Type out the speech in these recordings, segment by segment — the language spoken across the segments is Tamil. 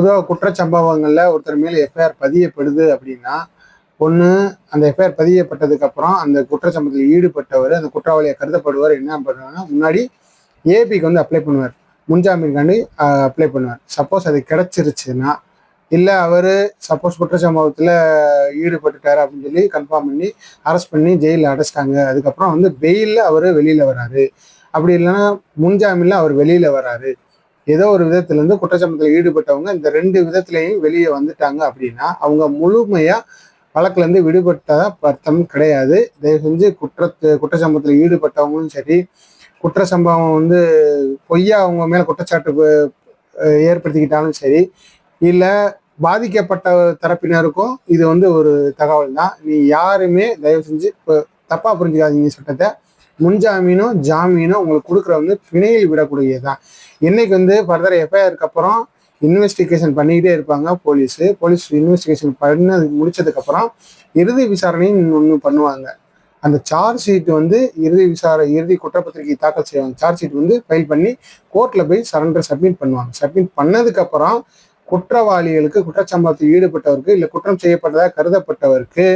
பொதுவாக குற்றச்சம்பவங்களில் ஒருத்தர் மேலே எஃப்ஐஆர் பதியப்படுது அப்படின்னா ஒன்று அந்த எஃப்ஐஆர் பதியப்பட்டதுக்கப்புறம் அந்த குற்றச்சம்பவத்தில் ஈடுபட்டவர் அந்த குற்றவாளியை கருதப்படுவார் என்ன பண்ணுவாங்கன்னா முன்னாடி ஏபிக்கு வந்து அப்ளை பண்ணுவார். முன்ஜாமீன்காண்டி அப்ளை பண்ணுவார். சப்போஸ் அது கிடச்சிருச்சுன்னா இல்லை அவர் சப்போஸ் குற்றச்சம்பவத்தில் ஈடுபட்டுட்டார் அப்படின்னு சொல்லி கன்ஃபார்ம் பண்ணி அரெஸ்ட் பண்ணி ஜெயிலில் அடைச்சிட்டாங்க. அதுக்கப்புறம் வந்து பெயிலில் அவர் வெளியில் வராரு. அப்படி இல்லைன்னா முன்ஜாமீனில் அவர் வெளியில் வராரு. ஏதோ ஒரு விதத்துலேருந்து குற்றச்சம்பத்தில் ஈடுபட்டவங்க இந்த ரெண்டு விதத்துலேயும் வெளியே வந்துட்டாங்க அப்படின்னா அவங்க முழுமையாக வழக்குலேருந்து விடுபட்டதா அர்த்தம் கிடையாது. தயவு செஞ்சு குற்றத்து குற்றச்சம்பவத்தில் ஈடுபட்டவங்களும் சரி குற்ற சம்பவம் வந்து பொய்யா அவங்க மேலே குற்றச்சாட்டு ஏற்படுத்திக்கிட்டாலும் சரி இல்லை பாதிக்கப்பட்ட தரப்பினருக்கும் இது வந்து ஒரு தகவல் தான் நீ யாருமே தயவு செஞ்சு இப்போ தப்பாக புரிஞ்சுக்காதீங்க சட்டத்தை. முன்ஜாமீனோ ஜாமீனோ உங்களுக்கு கொடுக்குற வந்து பிணையில் விடக்கூடியது தான் என்னைக்கு வந்து ஃபர்தர் எஃப்ஐஆருக்கு அப்புறம் இன்வெஸ்டிகேஷன் பண்ணிக்கிட்டே இருப்பாங்க போலீஸு. போலீஸ் இன்வெஸ்டிகேஷன் பண்ணது முடிச்சதுக்கப்புறம் இறுதி விசாரணையும் ஒன்று பண்ணுவாங்க. அந்த சார்ஜ் ஷீட் வந்து இறுதி விசாரணை இறுதி குற்றப்பத்திரிகை தாக்கல் செய்வாங்க. சார்ஜ் ஷீட் வந்து ஃபைல் பண்ணி கோர்ட்டில் போய் சரண்டர் சப்மிட் பண்ணுவாங்க. சப்மிட் பண்ணதுக்கப்புறம் குற்றவாளிகளுக்கு குற்றச்சம்பவத்தில் ஈடுபட்டவருக்கு இல்லை குற்றம் செய்யப்பட்டதாக கருதப்பட்டவருக்கு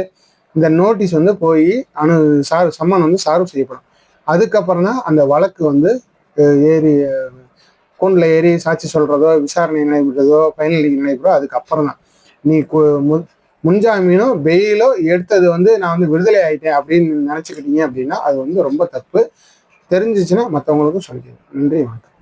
இந்த நோட்டீஸ் வந்து போய் அனு சார் சம்மன் வந்து சார்வ் செய்யப்படும். அதுக்கப்புறம் தான் அந்த வழக்கு வந்து ஏறி கோண்டில் ஏறி சாட்சி சொல்கிறதோ விசாரணை நடைபெறதோ ஃபைனல் நடைபெறோ அதுக்கப்புறம் தான் நீ கு- முன்ஜாமீனோ பெயிலோ எடுத்தது வந்து நான் வந்து விடுதலை ஆயிட்டேன் அப்படின்னு நினச்சிக்கிட்டீங்க அப்படின்னா அது வந்து ரொம்ப தப்பு. தெரிஞ்சிச்சுன்னா மற்றவங்களுக்கும் சொல்லிக்கிறேன் நன்றி வணக்கம்.